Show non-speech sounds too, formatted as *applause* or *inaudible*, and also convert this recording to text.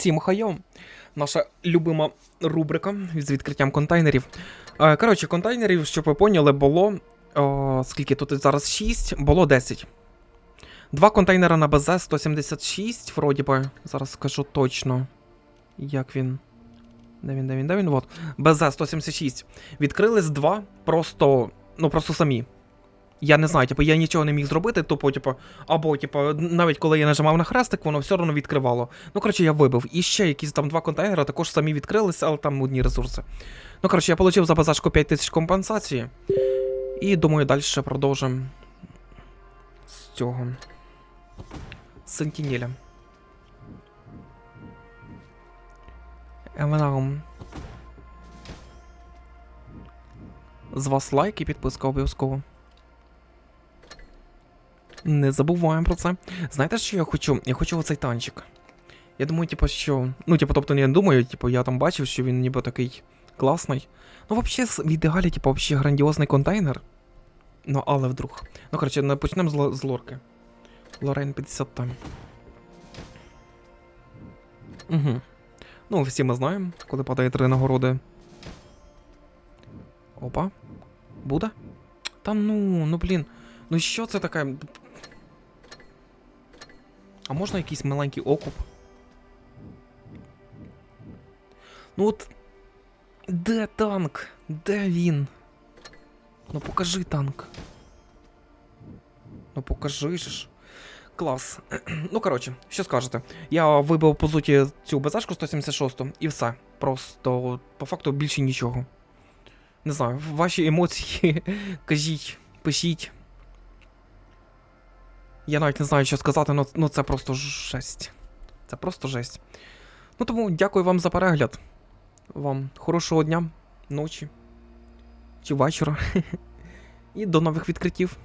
Всім хайо! Наша любима рубрика з відкриттям контейнерів. Е, Коротше, контейнерів, щоб ви поняли, було. О, скільки тут зараз 6, було 10. Два контейнера на БЗ 176, вроді би. Зараз скажу точно. Як він. Де він, де він, де він? Вот. БЗ 176. Відкрились два, просто. Ну, просто самі. Я не знаю, типу, я нічого не міг зробити, тупо, типу, або, типу, навіть коли я нажимав на хрестик, воно все одно відкривало. Ну, коротше, я вибив. І ще якісь там два контейнери також самі відкрилися, але там одні ресурси. Ну, коротше, я отримав за базашку 5 тисяч компенсації. І думаю, далі продовжимо з цього. Сентінеля. Еменаум. З вас лайк і підписка обов'язково. Не забуваємо про це. Знаєте, що я хочу? Я хочу оцей танчик. Я думаю, типу, що. Ну, типу, тобто, не думаю, типу, я там бачив, що він ніби такий класний. Ну, взагалі, в ідеалі, типу, взагалі грандіозний контейнер. Ну, але вдруг. Ну, коротше, не почнемо з, з лорки. Лорен 50 там. Угу. Ну, всі ми знаємо, коли падає три нагороди. Опа. Буде? Та ну, ну блін. Ну що це таке? А можна якийсь маленький окуп? Ну от. Де танк? Де він? Ну покажи танк. Ну покажи ж. Клас. ну коротше, що скажете? Я вибив по суті цю БЗшку 176 і все. Просто по факту більше нічого. Не знаю, ваші емоції *laughs* кажіть, пишіть. Я навіть не знаю, що сказати, ну, ну це просто жесть. Це просто жесть. Ну тому дякую вам за перегляд. Вам хорошого дня, ночі чи вечора. *laughs* І до нових відкриттів.